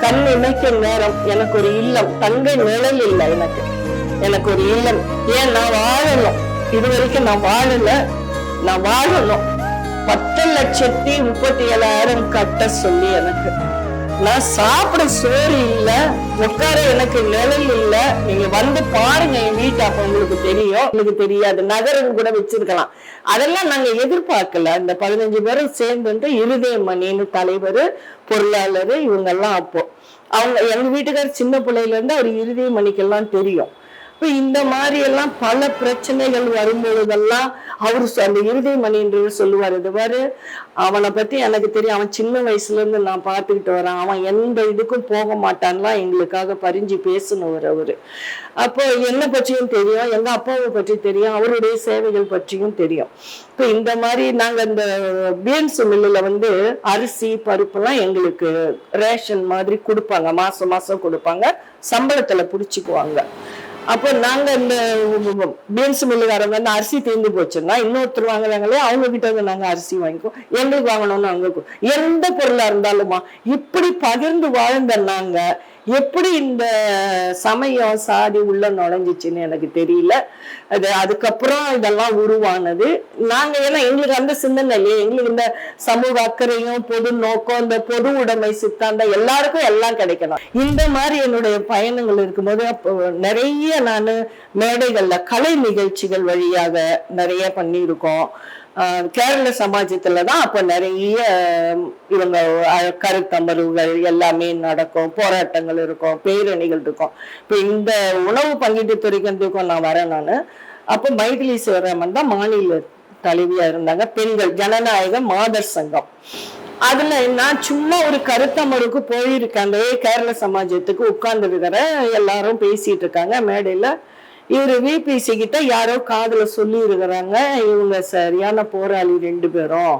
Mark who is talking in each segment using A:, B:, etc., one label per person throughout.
A: கண் இணைக்கும் நேரம் எனக்கு ஒரு இல்லம். தங்க நிழல் இல்லை எனக்கு. எனக்கு ஒரு இல்லம். ஏன் நான் வாழணும்? இது வரைக்கும் நான் வாழல. நான் வாழணும். பத்து லட்சத்தி முப்பத்தி ஏழாயிரம் கட்ட சொல்லி எனக்கு. நான் சாப்பிட சோறு இல்லை உட்கார எனக்கு நிழல் இல்லை. நீங்க வந்து பாருங்க என் வீட்டு அப்ப உங்களுக்கு தெரியும். உங்களுக்கு தெரியாது. நகரம் கூட வச்சிருக்கலாம். அதெல்லாம் நாங்க எதிர்பார்க்கல. இந்த பதினஞ்சு பேரும் சேர்ந்து இருதய மணின்னு தலைவர் பொருளாளர் இவங்க எல்லாம் அப்போ. அவங்க எங்க வீட்டுக்கார் சின்ன பிள்ளையில இருந்து அவர் இருதய மணிக்கெல்லாம் தெரியும். இப்ப இந்த மாதிரி எல்லாம் பல பிரச்சனைகள் வரும்பொழுதெல்லாம் அவர் சொ- அந்த இருதய மணின்றவர் சொல்லுவார் இதுவாரு அவனை பத்தி எனக்கு தெரியும் அவன் சின்ன வயசுல இருந்து நான் பார்த்துக்கிட்டு வரேன் அவன் எந்த இதுக்கும் போக மாட்டான்லாம் எங்களுக்காக பரிஞ்சு பேசினவர் அவரு. அப்போ என்னை பற்றியும் தெரியும் எங்க அப்பாவை பற்றி தெரியும் அவருடைய சேவைகள் பற்றியும் தெரியும். இப்போ இந்த மாதிரி நாங்க இந்த பிஎன்சி மில்லுல வந்து அரிசி பருப்புலாம் எங்களுக்கு ரேஷன் மாதிரி கொடுப்பாங்க மாசம் மாசம் கொடுப்பாங்க சம்பளத்துல புடிச்சுக்குவாங்க. அப்போ நாங்க இந்த பீன்ஸ் மில்லுக்காரங்க வந்து அரிசி தீர்ந்து போச்சுன்னா இன்னொருத்தர் வாங்குறாங்களே அவங்க கிட்ட இருந்து நாங்க அரிசி வாங்கிக்குவோம். எங்களுக்கு வாங்கணும்னு அவங்க எந்த பொருளா இருந்தாலுமா இப்படி பகிர்ந்து வாழ்ந்த நாங்க எப்படி இந்த சமயம் சாதி உள்ள நுழைஞ்சிச்சுன்னு எனக்கு தெரியல. அது அதுக்கப்புறம் இதெல்லாம் உருவானது. நாங்க ஏன்னா எங்களுக்கு அந்த சிந்தனை இல்லையே. எங்களுக்கு இந்த சமூக அக்கறையும் பொது நோக்கம் இந்த பொது உடைமை சித்தாந்தம் எல்லாருக்கும் எல்லாம் கிடைக்கணும். இந்த மாதிரி என்னுடைய பயணங்கள் இருக்கும்போது அப்போ நிறைய நான் மேடைகள்ல கலை நிகழ்ச்சிகள் வழியாக நிறைய பண்ணியிருக்கோம். கேரள சமாஜத்துல தான் அப்போ நிறைய இவங்க கருத்தமர்வுகள் எல்லாமே நடக்கும் போராட்டங்கள் இருக்கும் பேரணிகள் இருக்கும். இப்போ இந்த உணவு பங்கீட்டு துறைக்கும் நான் வரேன் நான். அப்போ மைதிலி சிவராமன் தான் மாநில தலைவியாக இருந்தாங்க. பெண்கள் ஜனநாயக மாதர் சங்கம். அதுல நான் சும்மா ஒரு கருத்தமருக்கு போயிருக்கேன். அந்த கேரள சமாஜத்துக்கு உட்கார்ந்து இருக்கிறேன் எல்லாரும் பேசிட்டு இருக்காங்க. மேடையில இவரு விபிசி கிட்ட யாரோ காதல சொல்லி இருக்கிறாங்க இவங்க சரியான போராளி ரெண்டு பேரும்.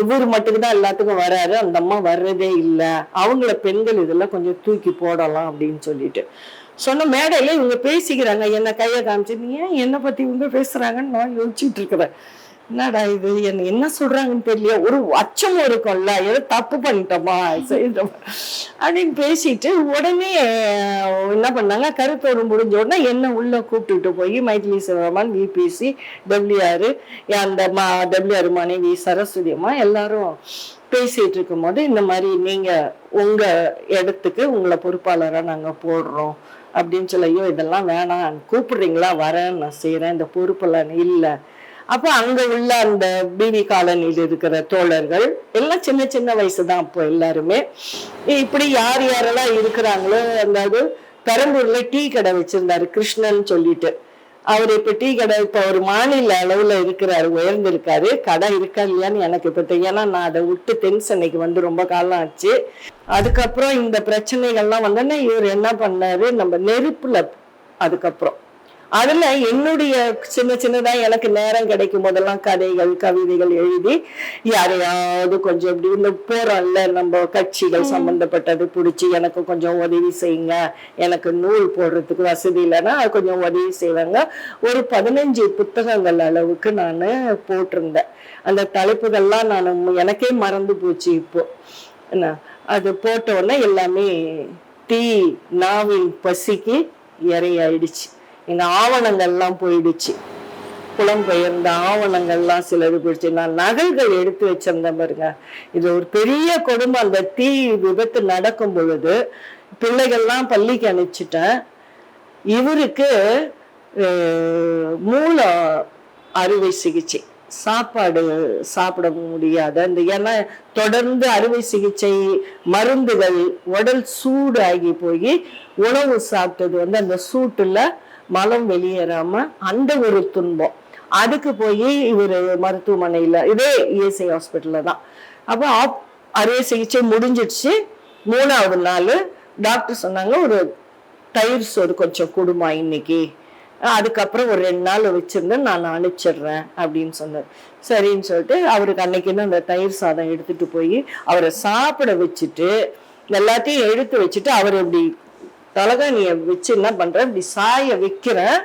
A: இவர் மட்டும்தான் தான் எல்லாத்துக்கும் வராரு. அந்த அம்மா வர்றதே இல்லை. அவங்கள பெண்கள் இதெல்லாம் கொஞ்சம் தூக்கி போடலாம் அப்படின்னு சொல்லிட்டு. சொன்ன மேடையில இவங்க பேசிக்கிறாங்க. என்ன கையை காமிச்சு நீ ஏன் என்னை பத்தி இவங்க பேசுறாங்கன்னு நான் யோசிச்சுட்டு இருக்கிறேன். என்னடா இது? என்ன என்ன சொல்றாங்கன்னு தெரியல. ஒரு அச்சம் இருக்கும்ல ஏதோ தப்பு பண்ணிட்டோமா? செய்தோமா அப்படின்னு பேசிட்டு உடனே என்ன பண்ணாங்க? கருத்தோடு முடிஞ்ச உடனே என்ன உள்ள கூப்பிட்டுட்டு போய் மைதிலி சிவராமன் விபிசி டபிள்யூஆர் அந்த மா டபிள்யூஆர் மனைவி சரஸ்வதி அம்மா எல்லாரும் பேசிட்டு இருக்கும்போது இந்த மாதிரி நீங்க உங்க இடத்துக்கு உங்களை பொறுப்பாளராக நாங்க போடுறோம். அப்படின்னு சொல்ல ஐயோ இதெல்லாம் வேணாம். கூப்பிடுறீங்களா? வரேன் நான் செய்யறேன் இந்த பொறுப்பெல்லாம் இல்லை. அப்போ அங்க உள்ள அந்த பிவி காலனியில் இருக்கிற தோழர்கள் எல்லாம் சின்ன சின்ன வயசு தான் அப்போ எல்லாருமே. இப்படி யார் யாரெல்லாம் இருக்கிறாங்களோ அதாவது பெரம்பூர்ல டீ கடை வச்சிருந்தாரு கிருஷ்ணன் சொல்லிட்டு. அவர் இப்ப டீ கடை இப்ப ஒரு மாநில அளவுல இருக்கிறாரு உயர்ந்திருக்காரு. கடை இருக்கா இல்லையான்னு எனக்கு இப்ப தெரியும் ஏன்னா நான் அதை விட்டு தென் சென்னைக்கு வந்து ரொம்ப காலம் ஆச்சு. அதுக்கப்புறம் இந்த பிரச்சனைகள்லாம் வந்தோடனே இவர் என்ன பண்ணாரு? நம்ம நெருப்புல அதுக்கப்புறம். அதுல என்னுடைய சின்ன சின்னதா எனக்கு நேரம் கிடைக்கும் போதெல்லாம் கதைகள் கவிதைகள் எழுதி யாரையாவது கொஞ்சம் இப்படி இந்த போறோம்ல நம்ம கட்சிகள் சம்பந்தப்பட்டது பிடிச்சி எனக்கு கொஞ்சம் உதவி செய்யுங்க. எனக்கு நூல் போடுறதுக்கு வசதி இல்லைன்னா அது கொஞ்சம் உதவி செய்வாங்க. ஒரு பதினஞ்சு புத்தகங்கள் அளவுக்கு நான் போட்டிருந்தேன். அந்த தலைப்புகள்லாம் நான் எனக்கே மறந்து போச்சு இப்போ. என்ன? அது போட்ட உடனே எல்லாமே தீ நாவின் பசிக்கு இறையாயிடுச்சு எங்க ஆவணங்கள்லாம் போயிடுச்சு. புலம்பெயர்ந்த ஆவணங்கள்லாம் சிலது போயிடுச்சு. நான் நகைகள் எடுத்து வச்சிருந்தேன் பாருங்க. இது ஒரு பெரிய கொடுமை. அந்த தீ விபத்து நடக்கும் பொழுது பிள்ளைகள்லாம் பள்ளிக்கு அனுப்பிச்சிட்டேன். இவருக்கு மூல அறுவை சிகிச்சை. சாப்பாடு சாப்பிட முடியாத. இந்த ஏன்னா தொடர்ந்து அறுவை சிகிச்சை மருந்துகள் உடல் சூடு ஆகி போய் உணவு சாப்பிட்டது வந்து அந்த சூட்டுல மலம் வெளியேறாம அந்த ஒரு துன்பம். அதுக்கு போய் இவர் மருத்துவமனையில இதே இஎஸ்ஐ ஹாஸ்பிட்டல்ல தான். அப்போ ஆப் அறுவை சிகிச்சை முடிஞ்சிடுச்சு. மூணாவது நாள் டாக்டர் சொன்னாங்க ஒரு தயிர் சோறு கொஞ்சம் கொடுமா இன்னைக்கு. அதுக்கப்புறம் ஒரு ரெண்டு நாள் வச்சுருந்தேன் நான் அனுப்பிச்சிடுறேன் அப்படின்னு சொன்னார். சரின்னு சொல்லிட்டு அவருக்கு அன்னைக்குன்னு அந்த தயிர் சாதம் எடுத்துட்டு போய் அவரை சாப்பிட வச்சுட்டு எல்லாத்தையும் எடுத்து வச்சுட்டு அவர் இப்படி தலகாணியை வச்சு என்ன பண்றேன் இப்படி சாய வைக்கிறேன்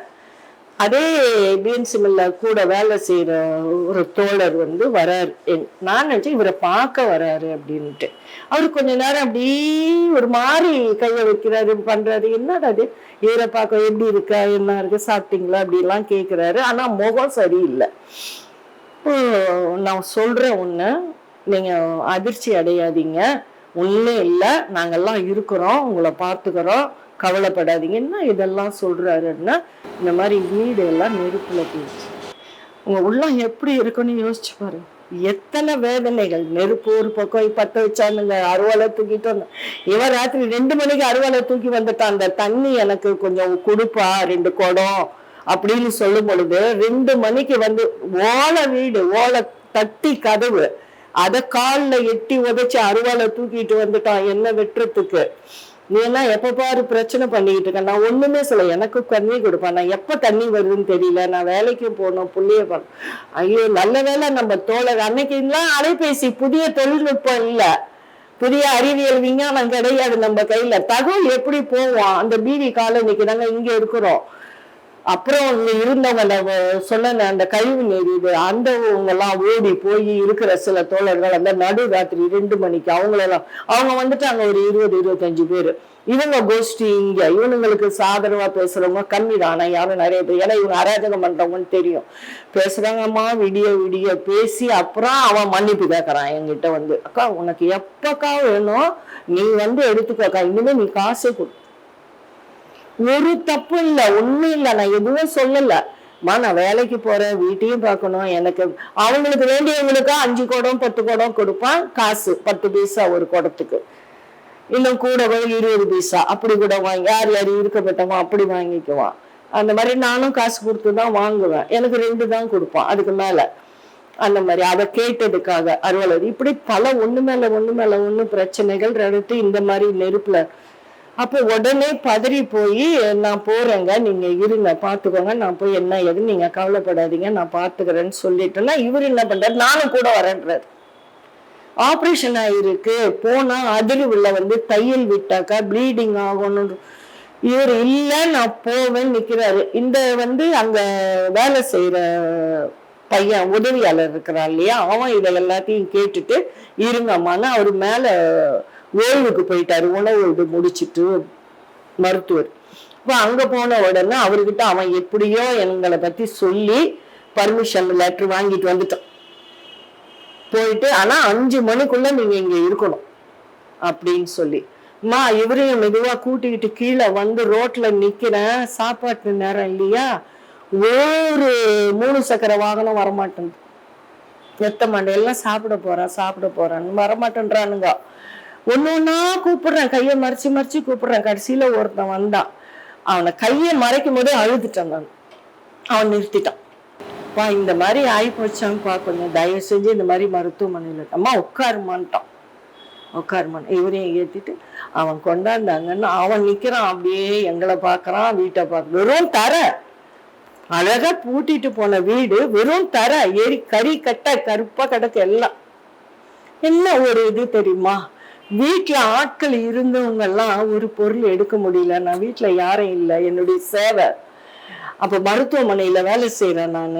A: அதே பிஎன்சி கூட வேலை செய்கிற ஒரு தோழர் வந்து வராரு. என்- நான் நினச்சேன் இவரை பார்க்க வராரு அப்படின்ட்டு அவர் கொஞ்ச நேரம் அப்படி ஒரு மாதிரி கையை வைக்கிறாரு பண்றாரு. என்னடா அது இவரை பார்க்க எப்படி இருக்கா? என்ன இருக்கு? சாப்பிட்டீங்களா? அப்படிலாம் கேட்குறாரு ஆனால் முகம் சரியில்லை. நான் சொல்கிறேன் ஒன்று நீங்கள் அதிர்ச்சி அடையாதீங்க. ஒன்றும் இல்லை. நாங்கள்லாம் இருக்கிறோம். உங்களை பார்த்துக்கிறோம். கவலைப்படாதீங்க. என்ன இதெல்லாம் சொல்கிறாருன்னா இந்த மாதிரி வீடு எல்லாம் நெருப்பில் போயிடுச்சு உங்கள் உள்ளம் எப்படி இருக்குன்னு யோசிச்சு பாருங்க எத்தனை வேதனைகள். நெருப்பு ஒரு பக்கம் பத்த வச்சானுங்க அருவாலை தூக்கிட்டு வந்தேன் இவன் ராத்திரி ரெண்டு மணிக்கு அருவாலை தூக்கி வந்துட்டான். அந்த தண்ணி எனக்கு கொஞ்சம் கொடுப்பா ரெண்டு குடம் அப்படின்னு சொல்லும் பொழுது ரெண்டு மணிக்கு வந்து ஓலை வீடு ஓலை தட்டி கதவு அதை காலில் எட்டி உதைச்சி அருவாலை தூக்கிட்டு வந்துட்டான். என்ன வெட்டுறதுக்கு. நீ எல்லாம் எப்ப பாரு பிரச்சனை பண்ணிக்கிட்டு இருக்க? நான் ஒண்ணுமே சொல்ல எனக்கு தண்ணி கொடுப்பேன் நான் எப்ப தண்ணி வருதுன்னு தெரியல. நான் வேலைக்கு போகணும் புள்ளிய பண்ணணும் ஐயோ நல்ல வேளை நம்ம தோழர் அன்னைக்கு எல்லாம் அலைபேசி புதிய தொழில்நுட்பம் இல்ல. புதிய அறிவியல் விஞ்ஞானம் கிடையாது நம்ம கையில. தகவல் எப்படி போவோம்? அந்த பிவி காலனிக்கு நாங்க இங்கே இருக்கிறோம். அப்புறம் இங்க இருந்தவங்க நான் சொன்ன அந்த கழிவு நீர் இது அந்த எல்லாம் ஓடி போய் இருக்கிற சில தோழர்கள் அந்த நடு ராத்திரி ரெண்டு மணிக்கு அவங்களெல்லாம் அவங்க வந்துட்டாங்க ஒரு இருபது இருபத்தஞ்சு பேர். இவங்க கோஷ்டி இங்க இவனுங்களுக்கு சாதரவா பேசுறவங்க கம்மி தானே யாரும் நிறைய பேர். ஏன்னா இவங்க அராஜகம் பண்றவங்கன்னு தெரியும். பேசுறாங்கம்மா விடிய விடிய பேசி அப்புறம் அவன் மன்னிப்பு கேட்கறான் என்கிட்ட வந்து. அக்கா உனக்கு எப்பக்கா வேணும்? நீ வந்து எடுத்துக்கோக்கா இனிமே நீ காசே கொடு. ஒரு தப்பு இல்ல ஒண்ணும் இல்ல. நான் எதுவும் சொல்லல. மா நான் வேலைக்கு போறேன் வீட்டையும் பார்க்கணும். எனக்கு அவங்களுக்கு வேண்டியவங்களுக்கா அஞ்சு குடம் பத்து குடம் கொடுப்பான். காசு பத்து பைசா ஒரு குடத்துக்கு. இன்னும் கூட இருபது பைசா. அப்படி கூட வாங்கி யார் யார் இருக்கப்பட்டமோ அப்படி வாங்கிக்குவான். அந்த மாதிரி நானும் காசு கொடுத்து தான் வாங்குவேன். எனக்கு ரெண்டு தான் கொடுப்பான் அதுக்கு மேல. அந்த மாதிரி அதை கேட்டதுக்காக அலுவலர் இப்படி பல ஒண்ணு மேல ஒண்ணு மேல ஒண்ணு பிரச்சனைகள் நடத்தி இந்த மாதிரி நெருப்புல அப்போ உடனே பதறி போய் நான் போறேங்க நீங்க இருங்க பாத்துக்கோங்க. நான் போய் என்ன ஏதுன்னு நீங்க கவலைப்படாதீங்க நான் பாத்துக்கிறேன்னு சொல்லிட்டேன்னா இவர் என்ன பண்றாரு? நானும் கூட வரேன்றாரு. ஆப்ரேஷன் ஆயிருக்கு. போனா அதிர்வுல வந்து தையல் விட்டாக்கா ப்ளீடிங் ஆகணும். இவர் இல்ல நான் போவேன் நிக்கிறாரு. இந்த வந்து அங்க வேலை செய்யற பையன் உதவியாளர் இருக்கிறான் இல்லையா? அவன் இதை எல்லாத்தையும் கேட்டுட்டு இருங்கம்மான்னு அவர் மேல ஓய்வுக்கு போயிட்டாரு. உணவு இது முடிச்சிட்டு மருத்துவர். இப்போ அங்க போன உடனே அவர்கிட்ட அவன் எப்படியோ எங்களை பத்தி சொல்லி பர்மிஷன் லெட்டர் வாங்கிட்டு வந்துட்டான். போயிட்டு ஆனா அஞ்சு மணிக்குள்ள நீங்க இங்க இருக்கணும். அப்படின்னு சொல்லி. மா இவரையும் மெதுவா கூட்டிக்கிட்டு கீழே வந்து ரோட்ல நிக்கிறேன். சாப்பாட்டு நேரம் இல்லையா? ஒரு மூணு சக்கர வாகனம் வரமாட்டேன். எத்த மாட்டேன் எல்லாம் சாப்பிட போறான் சாப்பிட போறான்னு. வரமாட்டேன்றானுங்க. ஒன்று ஒன்றா கூப்பிடுறேன். கையை மறைச்சு மறைச்சு கூப்பிடுறேன். கடைசியில ஒருத்தன் வந்தான். அவனை கையை மறைக்கும் போதே அழுதுட்டான் நான். அவன் நிறுத்திட்டான். பா இந்த மாதிரி ஆகி போச்சான்ப்பா கொஞ்சம் தயவு செஞ்சு இந்த மாதிரி மருத்துவமனையில் அம்மா உட்காருமான்ட்டான். உட்காருமான். இவரையும் ஏத்திட்டு அவன் கொண்டாந்தாங்கன்னு அவன் நிக்கிறான். அப்படியே எங்களை பார்க்கறான் வீட்டை பார்க்க. வெறும் தர. அழகா பூட்டிட்டு போன வீடு வெறும் தர. எரி கறி கட்ட கருப்பா கிடக்கு எல்லாம். என்ன ஒரு இது தெரியுமா? வீட்டில் ஆட்கள் இருந்தவங்கெல்லாம் ஒரு பொருள் எடுக்க முடியல. நான் வீட்டில் யாரும் இல்லை. என்னுடைய சேவை. அப்போ மருத்துவமனையில் வேலை செய்கிறேன் நான்.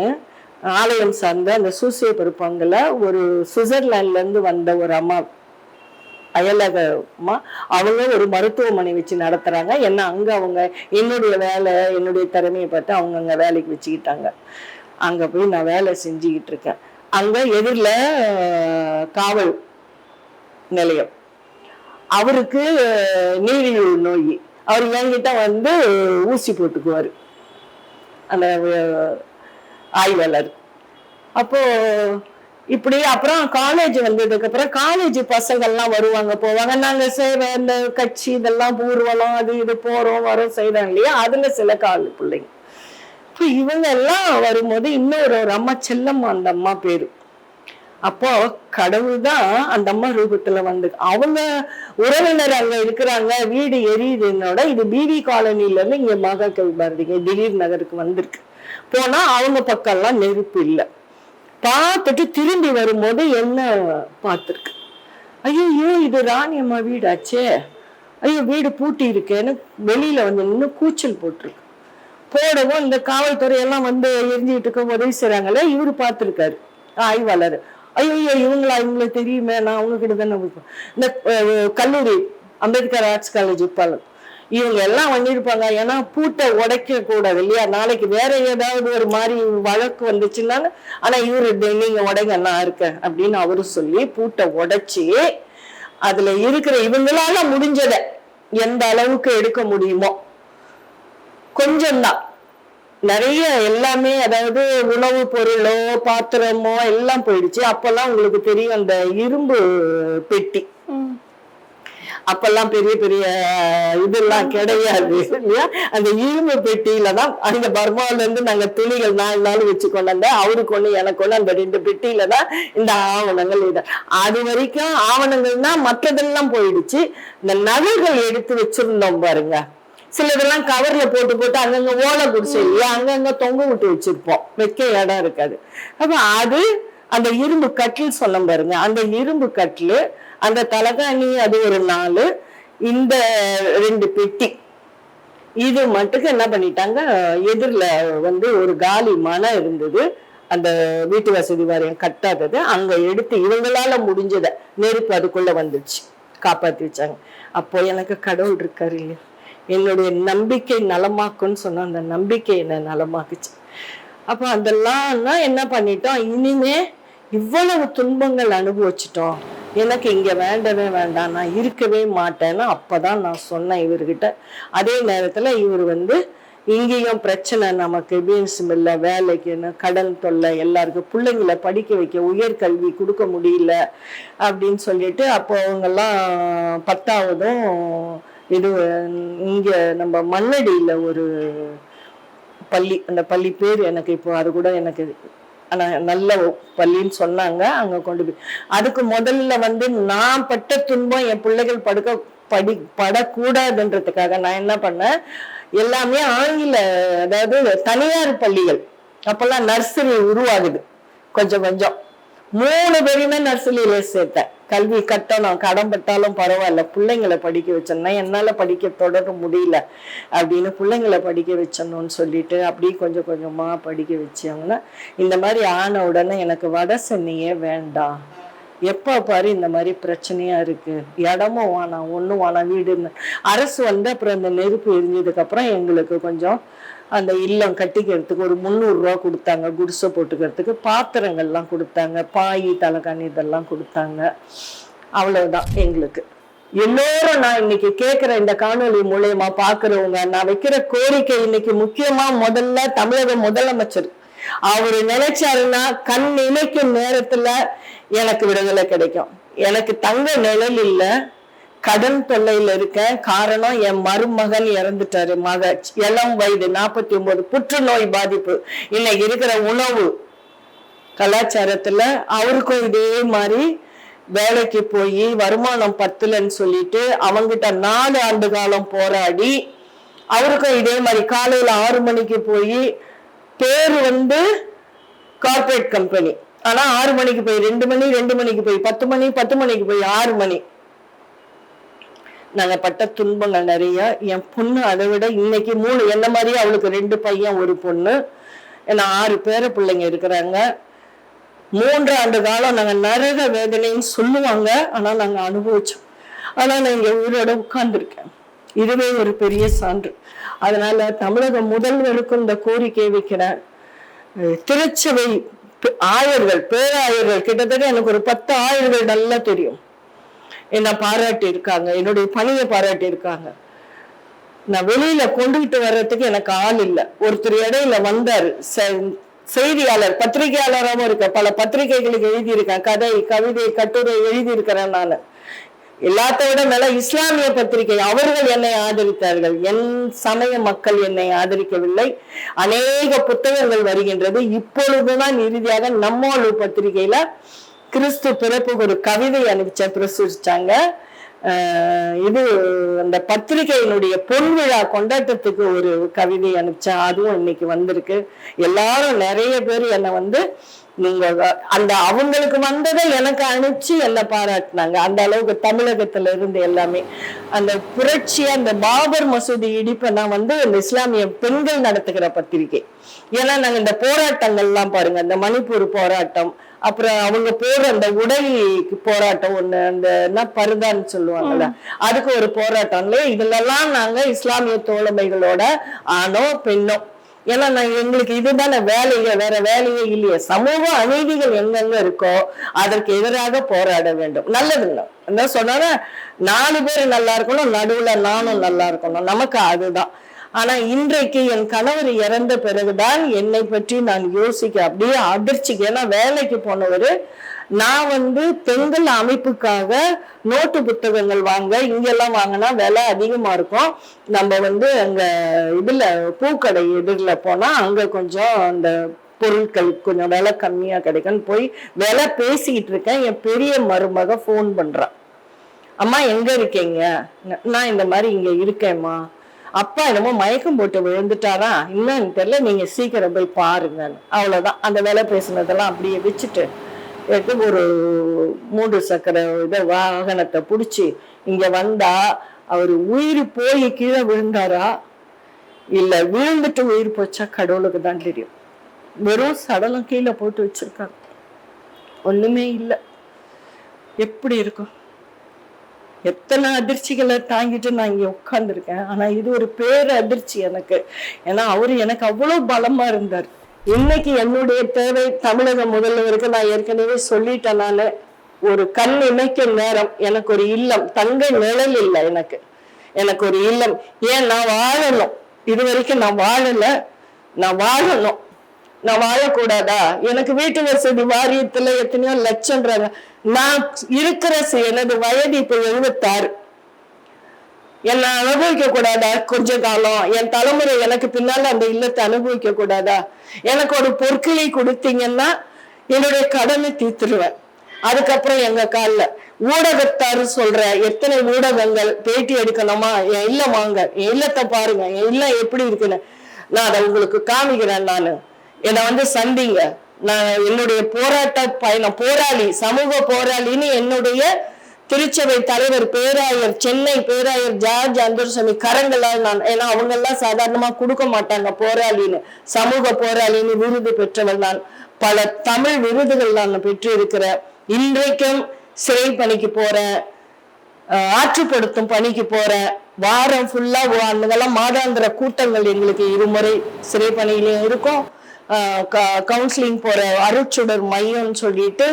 A: ஆலயம் சார்ந்த அந்த சூசிய பருப்பங்கல ஒரு சுவிட்சர்லாண்ட்லேருந்து வந்த ஒரு அம்மா அயலகமா அம்மா அவங்க ஒரு மருத்துவமனை வச்சு நடத்துகிறாங்க என்ன அங்கே அவங்க என்னுடைய வேலை என்னுடைய திறமையை பார்த்து அவங்க அங்கே வேலைக்கு வச்சுக்கிட்டாங்க. அங்கே போய் நான் வேலை செஞ்சுக்கிட்டு இருக்கேன். அங்கே எதிரில் காவல் நிலையம். அவருக்கு நீரிழிவு நோய். அவர் என்கிட்ட வந்து ஊசி போட்டுக்குவார். அந்த ஆய்வாளர். அப்போ இப்படி அப்புறம் காலேஜ் வந்ததுக்கு அப்புறம் காலேஜ் பசங்கள்லாம் வருவாங்க போவாங்க. நாங்க செய்யற இந்த கட்சி இதெல்லாம் ஊர்வலம் அது இது போறோம் வரோம் செய்யறோம் இல்லையா? அதுல சில கால பிள்ளைங்க. இப்போ இவங்க எல்லாம் வரும்போது இன்னொரு ஒரு அம்மா செல்லம்மா அந்த அம்மா பேரு. அப்போ கடவுள் தான் அந்த அம்மா ரூபத்துல வந்து அவங்க உறவினர் அங்க இருக்கிறாங்க வீடு எரியுதுன்னோட இது பிவி காலனில இருந்து இங்க மகாகவி பாரதிங்க திடீர் நகருக்கு வந்திருக்கு. போனா அவங்க பக்கம்லாம் நெருப்பு இல்லை. பார்த்துட்டு திரும்பி வரும்போது என்ன பார்த்துருக்கு? ஐயோ இது ராணி அம்மா வீடாச்சே. ஐயோ வீடு பூட்டி இருக்கேன்னு வெளியில வந்து நின்று கூச்சல் போட்டிருக்கு. போடவும் இந்த காவல்துறை எல்லாம் வந்து எரிஞ்சுக்கிட்டு இருக்க உதவி செய்றாங்களே இவரு பார்த்திருக்காரு ஆய்வாளர். ஐயோ இவங்களா? இவங்கள தெரியுமே? நான் அவங்க கிட்ட தானே போய் இந்த கல்லூரி அம்பேத்கர் ஆர்ட்ஸ் காலேஜ் உப்பாளம் இவங்க எல்லாம் பண்ணியிருப்பாங்க. ஏன்னா பூட்டை உடைக்க கூடாது இல்லையா? நாளைக்கு வேற ஏதாவது ஒரு மாதிரி வழக்கு வந்துச்சுன்னா ஆனா இவரு நீங்க உடைங்க நான் இருக்கேன். அப்படின்னு அவரு சொல்லி பூட்டை உடைச்சி அதுல இருக்கிற இவங்களால முடிஞ்சதை எந்த அளவுக்கு எடுக்க முடியுமோ கொஞ்சம்தான். நிறைய எல்லாமே அதாவது உணவு பொருளோ பாத்திரமோ எல்லாம் போயிடுச்சு. அப்பெல்லாம் உங்களுக்கு தெரியும் அந்த இரும்பு பெட்டி. அப்பெல்லாம் பெரிய பெரிய இதெல்லாம் கிடையாது இல்லையா? அந்த இரும்பு பெட்டியில தான் அந்த பர்மாவில இருந்து நாங்க துணிகள் நாலு நாள் வச்சு கொண்டு வந்தேன் அவருக்கு ஒண்ணு எனக்கு ஒண்ணு அந்த ரெண்டு பெட்டியில தான் இந்த ஆவணங்கள் இது அது வரைக்கும் ஆவணங்கள்னா மற்றதெல்லாம் போயிடுச்சு. இந்த நகைகள் எடுத்து வச்சிருந்தோம் பாருங்க. சிலதெல்லாம் கவர்ல போட்டு போட்டு அங்கங்க ஓலை குடிச்சு இல்லையா? அங்கங்க தொங்க விட்டு வச்சிருப்போம். வைக்க இடம் இருக்காது. அப்ப அது அந்த இரும்பு கட்டில் சொல்ல பாருங்க. அந்த இரும்பு கட்டில் அந்த தலகாணி அது ஒரு நாலு இந்த ரெண்டு பெட்டி. இது மட்டுக்கு என்ன பண்ணிட்டாங்க? எதிரில் வந்து ஒரு காலி மனை இருந்தது. அந்த வீட்டு வசதி வாரியம் கட்டாதது. அங்க எடுத்து இவங்களால முடிஞ்சதை நெருப்பு அதுக்குள்ள வந்துச்சு காப்பாத்தி வச்சாங்க. அப்போ எனக்கு கடவுள் இருக்காரு இல்லையா? என்னுடைய நம்பிக்கை நலமாக்குன்னு சொன்ன அந்த நம்பிக்கை என்னை நலமாக்குச்சு. அப்போ அதெல்லாம் என்ன பண்ணிட்டோம்? இனிமே இவ்வளவு துன்பங்கள் அனுபவிச்சிட்டோம். எனக்கு இங்க வேண்டவே வேண்டாம். நான் இருக்கவே மாட்டேன்னு அப்பதான் நான் சொன்னேன் இவர்கிட்ட. அதே நேரத்துல இவர் வந்து இங்கேயும் பிரச்சனை நமக்கு பீன்ஸ் மில்ல வேலைக்குன்னு கடன் தொல்லை எல்லாருக்கும் பிள்ளைங்களை படிக்க வைக்க உயர்கல்வி கொடுக்க முடியல அப்படின்னு சொல்லிட்டு அப்போ அவங்கெல்லாம் பத்தாவதும் இது இங்கே நம்ம மல்லடியில் ஒரு பள்ளி அந்த பள்ளி பேர் எனக்கு இப்போ அது கூட எனக்கு ஆனால் நல்ல பள்ளின்னு சொன்னாங்க அங்கே கொண்டு போய். அதுக்கு முதல்ல வந்து நான் பட்ட துன்பம் என் பிள்ளைகள் படுக்க படி படக்கூடாதுன்றதுக்காக நான் என்ன பண்ணேன் எல்லாமே ஆங்கில அதாவது தனியார் பள்ளிகள். அப்போல்லாம் நர்சரி உருவாகுது. கொஞ்சம் கொஞ்சம். மூணு பேருமே நர்சரியில சேர்த்தேன். கல்வி கட்டணும் கடன் பட்டாலும் பரவாயில்ல. பிள்ளைங்களை படிக்க வச்சோம்னா என்னால படிக்க தொடர முடியல அப்படின்னு பிள்ளைங்களை படிக்க வச்சணும்னு சொல்லிட்டு அப்படியே கொஞ்சம் கொஞ்சமா படிக்க வச்சாங்கன்னா இந்த மாதிரி ஆன உடனே எனக்கு வட சென்னையே வேண்டாம். எப்ப பாரு இந்த மாதிரி பிரச்சனையா இருக்கு. இடமும் வேணாம் ஒண்ணும் வேணாம் வீடுன்னு. அரசு வந்து அப்புறம் இந்த நெருப்பு எரிஞ்சதுக்கு அப்புறம் எங்களுக்கு கொஞ்சம் அந்த இல்லம் கட்டிக்கிறதுக்கு ஒரு முந்நூறுரூவா கொடுத்தாங்க குடிசை போட்டுக்கிறதுக்கு. பாத்திரங்கள்லாம் கொடுத்தாங்க பாய் தலைகாணி இதெல்லாம் கொடுத்தாங்க. அவ்வளவுதான் எங்களுக்கு. எல்லோரும் நான் இன்னைக்கு கேட்கிற இந்த காணொளி மூலயமா பாக்குறவங்க நான் வைக்கிற கோரிக்கை இன்னைக்கு முக்கியமா முதல்ல தமிழக முதலமைச்சர். அவரு நினைச்சாருன்னா கண் இணைக்கும் நேரத்துல எனக்கு விடுதலை கிடைக்கும். எனக்கு தங்க நிழல் இல்லை. கடன் தொல்லையில இருக்கேன் காரணம் என் மருமகள் இறந்துட்டாரு மக இளம் வயது நாற்பத்தி ஒன்பது புற்றுநோய் பாதிப்பு. இன்னைக்கு இருக்கிற உணவு கலாச்சாரத்துல அவருக்கும் இதே மாதிரி வேலைக்கு போய் வருமானம் பத்தலன்னு சொல்லிட்டு அவங்கிட்ட நாலு ஆண்டு காலம் போராடி அவருக்கும் இதே மாதிரி காலையில ஆறு மணிக்கு போய் பேர் வந்து கார்ப்பரேட் கம்பெனி ஆனா ஆறு மணிக்கு போய் ரெண்டு மணி ரெண்டு மணிக்கு போய் பத்து மணி பத்து மணிக்கு போய் ஆறு மணி. நாங்க பட்ட துன்பங்கள் நிறைய. என் பொண்ணு அதை விட இன்னைக்கு மூணு என்ன மாதிரியே அவளுக்கு ரெண்டு பையன் ஒரு பொண்ணு. ஏன்னா ஆறு பேர பிள்ளைங்க இருக்கிறாங்க. மூன்று ஆண்டு காலம் நாங்க நரக வேதனைன்னு சொல்லுவாங்க. ஆனா நாங்க அனுபவிச்சோம். ஆனா நான் இங்க உயிரோட உட்கார்ந்துருக்கேன். இதுவே ஒரு பெரிய சான்று. அதனால தமிழக முதல்வருக்கும் இந்த கோரிக்கை வைக்கிறேன். திருச்சபை ஆயர்கள் பேராயர்கள் கிட்டத்தட்ட எனக்கு ஒரு பத்து ஆயர்கள் நல்லா தெரியும். என்னை பாராட்டி இருக்காங்க என்னுடைய பணியை பாராட்டி இருக்காங்க நான் வெளியில கொண்டுகிட்டு வர்றதுக்கு எனக்கு ஆள் இல்லை. ஒருத்தர் இடையில வந்தாரு. செ- செய்தியாளர் பத்திரிகையாளராகவும் இருக்க பல பத்திரிகைகளுக்கு எழுதியிருக்கேன். கதை கவிதை கட்டுரை எழுதியிருக்கிறேன் நான். எல்லாத்த விட மேல இஸ்லாமிய பத்திரிகை அவர்கள் என்னை ஆதரித்தார்கள். என் சமய மக்கள் என்னை ஆதரிக்கவில்லை. அநேக புத்தகங்கள் வருகின்றது. இப்பொழுதுதான் இறுதியாக நம்மோடு பத்திரிகையில கிறிஸ்து பிறப்புக்கு ஒரு கவிதை அனுப்பிச்ச பிரசுரிச்சாங்க. இது அந்த பத்திரிகையினுடைய பொன்விழா கொண்டாட்டத்துக்கு ஒரு கவிதை அனுப்பிச்சேன் அதுவும் இன்னைக்கு வந்திருக்கு. எல்லாரும் நிறைய பேர் என்னை வந்து நீங்க அந்த அவங்களுக்கு வந்ததை எனக்கு அனுப்பிச்சு என்ன பாராட்டினாங்க. அந்த அளவுக்கு தமிழகத்துல இருந்து எல்லாமே. அந்த புரட்சி அந்த பாபர் மசூதி இடிப்பை நான் வந்து இந்த இஸ்லாமிய பெண்கள் நடத்துகிற பத்திரிகை. ஏன்னா நாங்க இந்த போராட்டங்கள்லாம் பாருங்க. இந்த மணிப்பூர் போராட்டம் அப்புறம் அவங்க போடுற அந்த உடை போராட்டம் ஒண்ணு அந்த என்ன பருதான்னு சொல்லுவாங்கல்ல அதுக்கு ஒரு போராட்டம்ல இதுலெல்லாம் நாங்க இஸ்லாமிய தோழமைகளோட ஆணோ பெண்ணோ. ஏன்னா நான் எங்களுக்கு இதுதானே வேலைங்க வேற வேலையே இல்லையே. சமூக அநீதிகள் எங்கெங்க இருக்கோ அதற்கு எதிராக போராட வேண்டும். நல்லது இல்லை என்ன சொன்னா நாலு பேர் நல்லா இருக்கணும் நடுவுல நானும் நல்லா இருக்கணும். நமக்கு அதுதான். ஆனா இன்றைக்கு என் கணவர் இறந்த பிறகுதான் என்னை பற்றி நான் யோசிக்க அப்படியே அதிர்ச்சிக்கு. ஏன்னா வேலைக்கு போனவர் நான் வந்து பெண்கள் அமைப்புக்காக நோட்டு புத்தகங்கள் வாங்க இங்கெல்லாம் வாங்கினா விலை அதிகமா இருக்கும். நம்ம வந்து அங்க இதுல பூக்கடை எதிரில் போனா அங்க கொஞ்சம் அந்த பொருட்கள் கொஞ்சம் விலை கம்மியா கிடைக்கும்னு போய் விலை பேசிக்கிட்டு இருக்கேன். என் பெரிய மருமக ஃபோன் பண்றான் அம்மா எங்க இருக்கீங்க? நான் இந்த மாதிரி இங்க இருக்கேம்மா அப்பா என்னமோ மயக்கம் போட்டு விழுந்துட்டாரா? என்னன்னு தெரியல. நீங்க சீக்கிரம் போய் பாருங்க. அவ்வளவுதான். அந்த வேலை பேசுனதெல்லாம் அப்படியே வச்சுட்டு எடுத்து ஒரு மூன்று சக்கர இதை வாகனத்தை பிடிச்சி இங்க வந்தா அவர் உயிர் போய் கீழே விழுந்தாரா? இல்ல விழுந்துட்டு உயிர் போச்சா? கடவுளுக்கு தான் தெரியும். வெறும் சடலம் கீழே போட்டு வச்சிருக்காங்க. ஒண்ணுமே இல்லை. எப்படி இருக்கும்? எத்தனை அதிர்ச்சிகளை தாங்கிட்டு நான் இங்கே உட்காந்துருக்கேன் ஆனால் இது ஒரு பேர் அதிர்ச்சி எனக்கு. ஏன்னா அவர் எனக்கு அவ்வளோ பலமாக இருந்தார். இன்னைக்கு என்னுடைய தேவை தமிழக முதல்வருக்கு நான் ஏற்கனவே சொல்லிட்டனால ஒரு கண் இமைக்கும் நேரம் எனக்கு ஒரு இல்லம். தங்க நிழல் இல்லை எனக்கு. எனக்கு ஒரு இல்லம். ஏன் நான் வாழணும்? இது வரைக்கும் நான் வாழலை. நான் வாழணும். நான் வாழக்கூடாதா? எனக்கு வீட்டு வசதி வாரியத்துல எத்தனையோ லட்சம்ன்றாங்க. நான் இருக்கிற எனது வயது இப்ப எழுபத்தாறு என்னை அனுபவிக்க கூடாதா கொஞ்ச காலம். என் தலைமுறை எனக்கு பின்னால அந்த இல்லத்தை அனுபவிக்க கூடாதா எனக்கு ஒரு பொற்களை கொடுத்தீங்கன்னா என்னுடைய கடனை தீர்த்துருவேன். அதுக்கப்புறம் எங்க காலில் ஊடகத்தார் சொல்ற எத்தனை ஊடகங்கள் பேட்டி எடுக்கணுமா? என் இல்லம் வாங்க. என் இல்லத்தை பாருங்க. என் இல்லம் எப்படி இருக்குன்னு. நான் அதை உங்களுக்கு காமிக்கிறேன் நான். என்னை வந்து சந்திங்க. நான் என்னுடைய போராட்ட பயணம் போராளி சமூக போராளின்னு என்னுடைய திருச்சபை தலைவர் பேராயர் சென்னை பேராயர் ஜார்ஜ் அந்தர்சாமி கரங்களால் நான் ஏன்னா அவங்க எல்லாம் சாதாரணமா கொடுக்க மாட்டாங்க போராளின்னு. சமூக போராளின்னு விருது பெற்றவள் நான். பல தமிழ் விருதுகள் நான் பெற்று இருக்கிறேன் இன்றைக்கும் சிறை பணிக்கு போறேன். ஆற்றுப்படுத்தும் பணிக்கு போறேன். வாரம் ஃபுல்லா அங்கெல்லாம் மாதாந்திர கூட்டங்கள் எங்களுக்கு இருமுறை சிறை பணியிலையும் இருக்கும். கவுன்சிலிங் போற அருட்சுடர் மையம்னு சொல்லிட்டு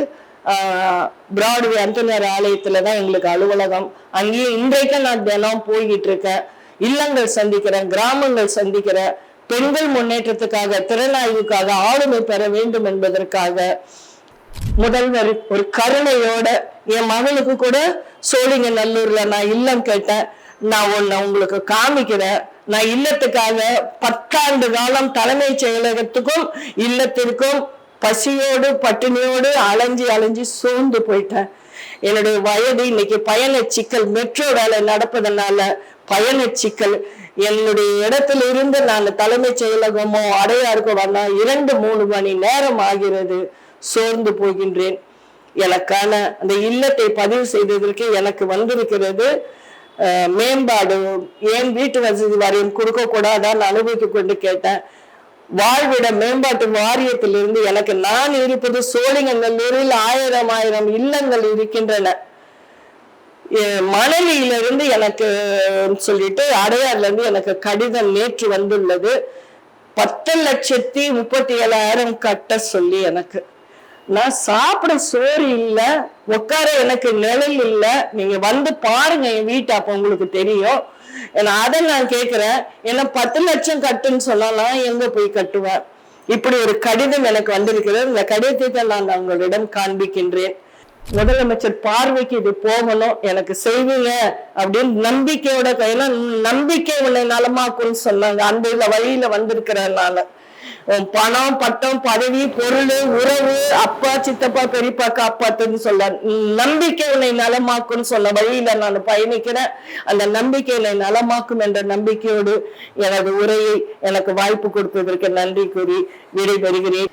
A: பிராட்வே அந்தனர் ஆலயத்துல தான் எங்களுக்கு அலுவலகம். அங்கேயும் இன்றைக்கு நான் தினம் போய்கிட்டு இருக்கேன் இல்லங்கள் சந்திக்கிறேன் கிராமங்கள் சந்திக்கிறேன் பெண்கள் முன்னேற்றத்துக்காக திறனாய்வுக்காக ஆளுமை பெற வேண்டும் என்பதற்காக முதல்வர் ஒரு கருணையோட என் மகளுக்கு கூட சோழிங்க நல்லூர்ல நான் இல்லம் கேட்டேன். நான் ஒன்னு உங்களுக்கு காமிக்கிறேன். நான் இல்லத்துக்காக பத்தாண்டு காலம் தலைமைச் செயலகத்துக்கும் இல்லத்திற்கும் பசியோடு பட்டினியோடு அலைஞ்சி அலைஞ்சி சோர்ந்து போயிட்டேன். என்னுடைய வயது இன்னைக்கு பயண சிக்கல் மெட்ரோ வேலை நடப்பதனால பயண சிக்கல். என்னுடைய இடத்துல இருந்து நான் தலைமைச் செயலகமோ அடையாருக்கோ வந்தா இரண்டு மூணு மணி நேரம் ஆகிறது சோர்ந்து போகின்றேன். எனக்கான அந்த இல்லத்தை பதிவு செய்ததற்கு எனக்கு வந்திருக்கிறது மேம்பாடும் மேம்பாடு ஏன் வீட்டு வசதி வாரியம் கொடுக்கக்கூடாதான் கூடாதான்னு அனுபவிக்க கொண்டு கேட்டேன். வாழ்விட மேம்பாட்டு வாரியத்திலிருந்து எனக்கு நான் இருப்பது சோழிங்கநல்லூரில் ஆயிரம் ஆயிரம் இல்லங்கள் இருக்கின்றன. மணலியிலிருந்து எனக்கு சொல்லிட்டு அடையாறுலேருந்து எனக்கு கடிதம் நேற்று வந்துள்ளது. பத்து லட்சத்தி முப்பத்தி ஏழாயிரம் கட்ட சொல்லி எனக்கு. நான் சாப்பிட சோறு இல்லை உட்கார எனக்கு நிழல் இல்லை நீங்க வந்து பாருங்க என் வீட்டை அப்ப உங்களுக்கு தெரியும். ஏன்னா அதை நான் கேட்கிறேன் ஏன்னா பத்து லட்சம் கட்டுன்னு சொன்னா நான் எங்க போய் கட்டுவேன்? இப்படி ஒரு கடிதம் எனக்கு வந்திருக்கிறது. இந்த கடிதத்தை நான் உங்களிடம் காண்பிக்கின்றேன். முதலமைச்சர் பார்வைக்கு இது போகணும். எனக்கு செய்வீங்க அப்படின்னு நம்பிக்கையோட கையில நம்பிக்கை உன்னை நலமாக்கும்னு சொன்னாங்க. அந்த வழியில வந்திருக்கிறேன் நானு. உன் பணம் பட்டம் பதவி பொருள் உறவு அப்பா சித்தப்பா பெரியப்பா காப்பாத்துன்னு சொல்ல நம்பிக்கை உன்னை நலமாக்கும்னு சொன்ன வழியில நான் பயணிக்கிறேன். அந்த நம்பிக்கை என்னை நலமாக்கும் என்ற நம்பிக்கையோடு எனது உரையை எனக்கு வாய்ப்பு கொடுத்ததற்கு நன்றி கூறி விடைபெறுகிறேன்.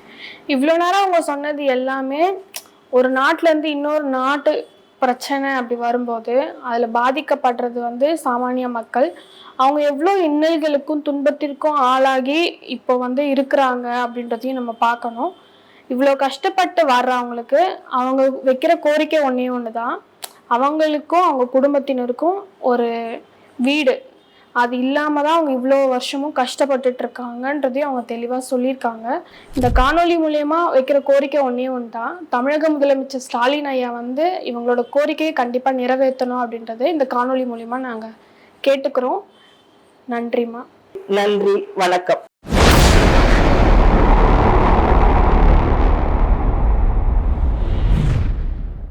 B: இவ்வளோ நேரம் அவங்க சொன்னது எல்லாமே ஒரு நாட்டுல இருந்து இன்னொரு நாட்டு பிரச்சனை அப்படி வரும்போது அதில் பாதிக்கப்படுறது வந்து சாமானிய மக்கள். அவங்க எவ்வளோ இன்னல்களுக்கும் துன்பத்திற்கும் ஆளாகி இப்போ வந்து இருக்கிறாங்க அப்படின்றதையும் நம்ம பார்க்கணும். இவ்வளோ கஷ்டப்பட்டு வர்றவங்களுக்கு அவங்க வைக்கிற கோரிக்கை ஒன்றே ஒன்று தான் அவங்களுக்கும் அவங்க குடும்பத்தினருக்கும் ஒரு வீடு. அது இல்லாமல் தான் அவங்க இவ்வளோ வருஷமும் கஷ்டப்பட்டுட்டு இருக்காங்கன்றதையும் அவங்க தெளிவாக சொல்லியிருக்காங்க. இந்த காணொளி மூலயமா வைக்கிற கோரிக்கை ஒன்றே ஒன்று தான் தமிழக முதலமைச்சர் ஸ்டாலின் ஐயா வந்து இவங்களோட கோரிக்கையை கண்டிப்பாக நிறைவேற்றணும் அப்படின்றத இந்த காணொளி மூலயமா நாங்கள் கேட்டுக்கிறோம். நன்றிம்மா.
A: நன்றி வணக்கம்.